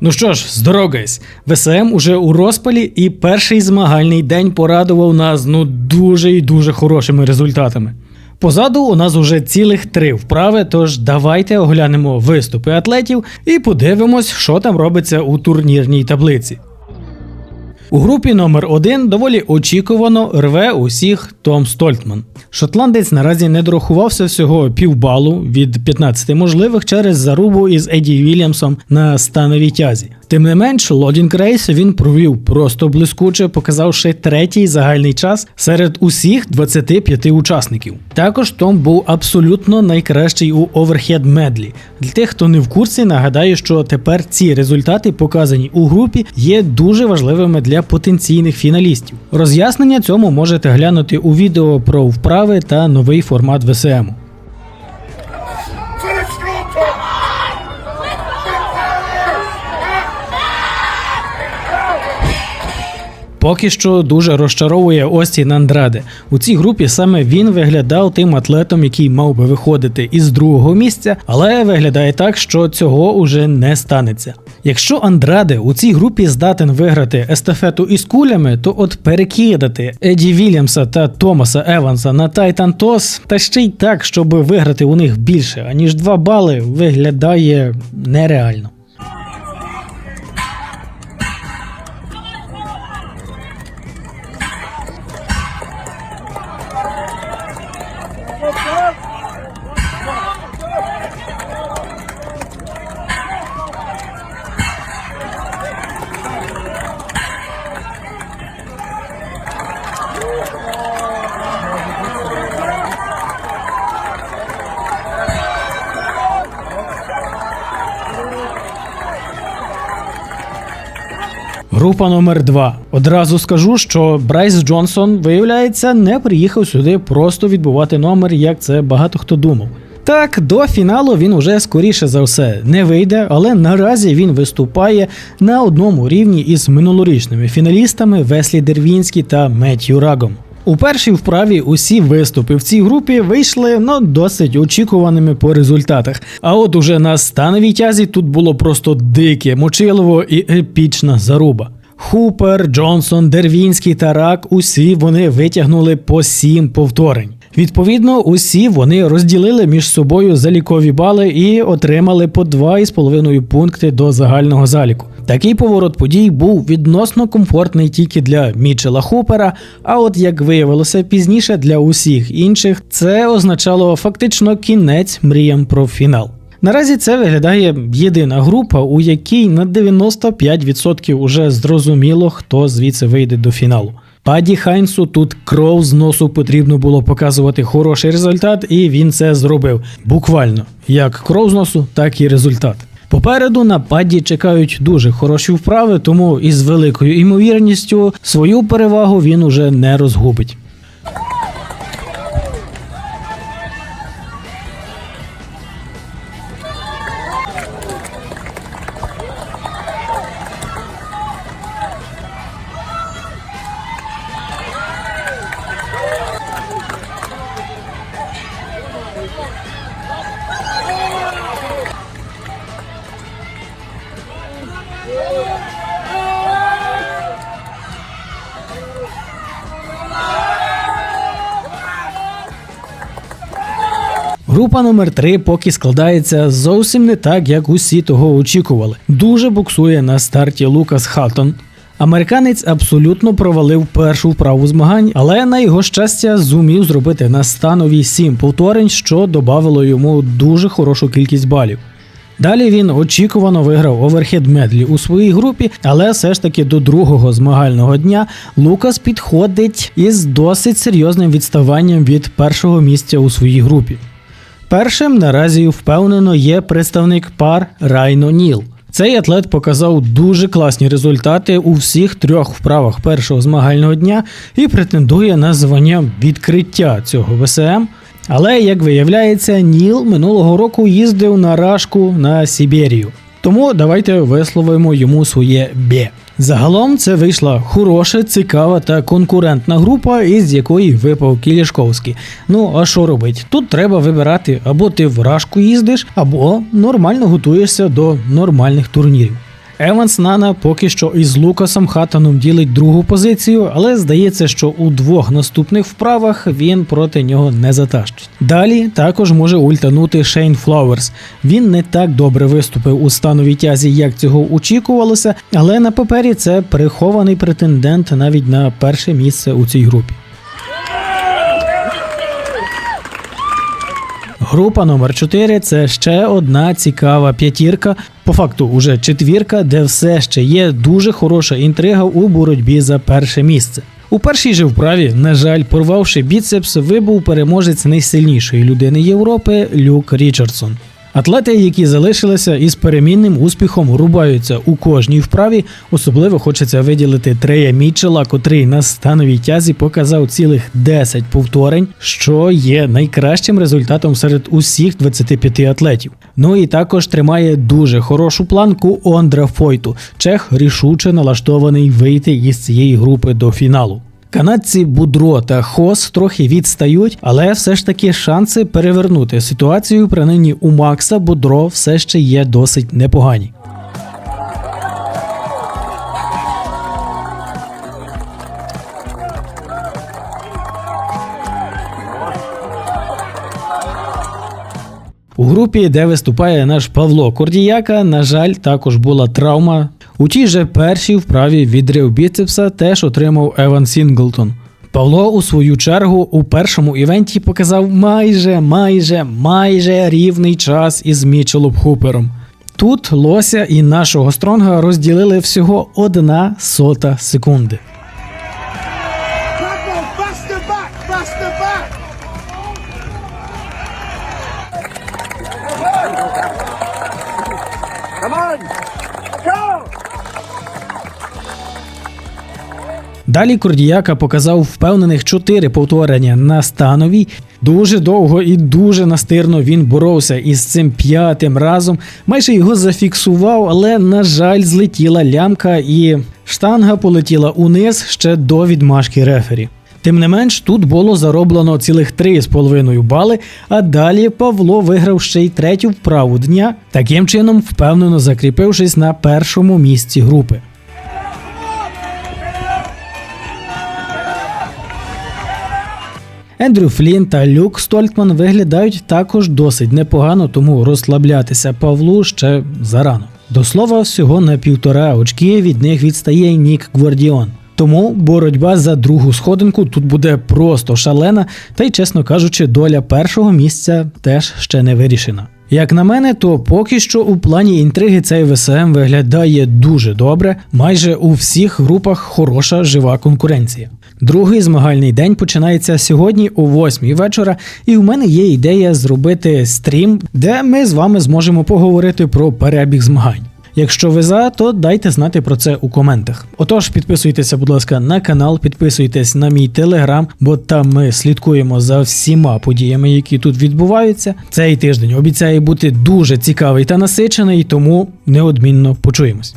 Ну що ж, здорогайсь, ВСМ уже у розпалі, і перший змагальний день порадував нас ну дуже і дуже хорошими результатами. Позаду у нас уже цілих три вправи, тож давайте оглянемо виступи атлетів і подивимось, що там робиться у турнірній таблиці. У групі номер 1 доволі очікувано рве усіх Том Стольтман. Шотландець наразі не дорахувався всього півбалу від 15 можливих через зарубу із Еді Вільямсом на становій тязі. Тим не менш, лодінг рейс він провів просто блискуче, показавши третій загальний час серед усіх 25 учасників. Також Том був абсолютно найкращий у оверхед медлі. Для тих, хто не в курсі, нагадаю, що тепер ці результати, показані у групі, є дуже важливими для потенційних фіналістів. Роз'яснення цьому можете глянути у відео про вправи та новий формат ВСМ. Поки що дуже розчаровує Остін Андраде. У цій групі саме він виглядав тим атлетом, який мав би виходити із другого місця, але виглядає так, що цього уже не станеться. Якщо Андраде у цій групі здатен виграти естафету із кулями, то от перекидати Еді Вільямса та Томаса Еванса на Тайтан Тос, та ще й так, щоб виграти у них більше аніж 2 бали, виглядає нереально. Група номер 2 Одразу скажу, що Брайс Джонсон, виявляється, не приїхав сюди просто відбувати номер, як це багато хто думав. Так, до фіналу він уже скоріше за все не вийде, але наразі він виступає на одному рівні із минулорічними фіналістами Веслі Дервінські та Меттью Рагом. У першій вправі усі виступи в цій групі вийшли ну, досить очікуваними по результатах. А от уже на становій тязі тут було просто дике, мочилово і епічна заруба. Хупер, Джонсон, Дервінський та Рак усі вони витягнули по сім повторень. Відповідно, усі вони розділили між собою залікові бали і отримали по 2,5 пункти до загального заліку. Такий поворот подій був відносно комфортний тільки для Мічела Хупера. А от як виявилося пізніше для усіх інших, це означало фактично кінець мріям про фінал. Наразі це виглядає єдина група, у якій на 95% уже зрозуміло, хто звідси вийде до фіналу. Паді Хайнсу тут кров з носу потрібно було показувати хороший результат, і він це зробив. Буквально як кров з носу, так і результат. Попереду на паді чекають дуже хороші вправи, тому із великою імовірністю свою перевагу він уже не розгубить. Група номер 3 поки складається зовсім не так, як усі того очікували. Дуже буксує на старті Лукас Хаттон. Американець абсолютно провалив першу вправу змагань, але на його щастя зумів зробити на станові 7 повторень, що додавало йому дуже хорошу кількість балів. Далі він очікувано виграв оверхед медлі у своїй групі, але все ж таки до другого змагального дня Лукас підходить із досить серйозним відставанням від першого місця у своїй групі. Першим наразі впевнено є представник пар Райно Ніл. Цей атлет показав дуже класні результати у всіх трьох вправах першого змагального дня і претендує на звання відкриття цього ВСМ. Але, як виявляється, Ніл минулого року їздив на рашку на Сібірію. Тому давайте висловимо йому своє бє. Загалом це вийшла хороша, цікава та конкурентна група, із якої випав Кілішковський. Ну а що робить? Тут треба вибирати або ти в рашку їздиш, або нормально готуєшся до нормальних турнірів. Еванс Нана поки що із Лукасом Хаттоном ділить другу позицію, але здається, що у двох наступних вправах він проти нього не затащить. Далі також може ультанути Шейн Флауерс. Він не так добре виступив у становій тязі, як цього очікувалося, але на папері це прихований претендент навіть на перше місце у цій групі. Група номер 4 це ще одна цікава п'ятірка, по факту уже четвірка, де все ще є дуже хороша інтрига у боротьбі за перше місце. У першій же вправі, на жаль, порвавши біцепс, вибув переможець найсильнішої людини Європи Люк Річардсон. Атлети, які залишилися із перемінним успіхом, рубаються у кожній вправі. Особливо хочеться виділити Трея Мітчела, котрий на становій тязі показав цілих 10 повторень, що є найкращим результатом серед усіх 25 атлетів. Ну і також тримає дуже хорошу планку Ондра Фойту. Чех рішуче налаштований вийти із цієї групи до фіналу. Канадці Будро та Хос трохи відстають, але все ж таки шанси перевернути ситуацію принаймні у Макса Будро все ще є досить непогані. У групі, де виступає наш Павло Кордіяка, на жаль, також була травма. У тій же першій вправі відрив біцепса теж отримав Еван Сінглтон. Павло, у свою чергу, у першому івенті показав майже, майже, майже рівний час із Мічелом Хупером. Тут Лося і нашого Стронга розділили всього одна сота секунди. Далі Кордіяка показав впевнених чотири повторення на становій. Дуже довго і дуже настирно він боровся із цим п'ятим разом. Майже його зафіксував, але, на жаль, злетіла лямка і штанга полетіла униз ще до відмашки рефері. Тим не менш, тут було зароблено цілих 3,5 бали, а далі Павло виграв ще й третю вправу дня, таким чином впевнено закріпившись на першому місці групи. Ендрю Флін та Люк Стольтман виглядають також досить непогано, тому розслаблятися Павлу ще зарано. До слова, всього на півтора очки від них відстає Нік Гвардіон. Тому боротьба за другу сходинку тут буде просто шалена, та й, чесно кажучи, доля першого місця теж ще не вирішена. Як на мене, то поки що у плані інтриги цей ВСМ виглядає дуже добре. Майже у всіх групах хороша жива конкуренція. Другий змагальний день починається сьогодні о 8 вечора, і в мене є ідея зробити стрім, де ми з вами зможемо поговорити про перебіг змагань. Якщо ви за, то дайте знати про це у коментах. Отож, підписуйтеся, будь ласка, на канал, підписуйтесь на мій телеграм, бо там ми слідкуємо за всіма подіями, які тут відбуваються. Цей тиждень обіцяє бути дуже цікавий та насичений, тому неодмінно почуємось.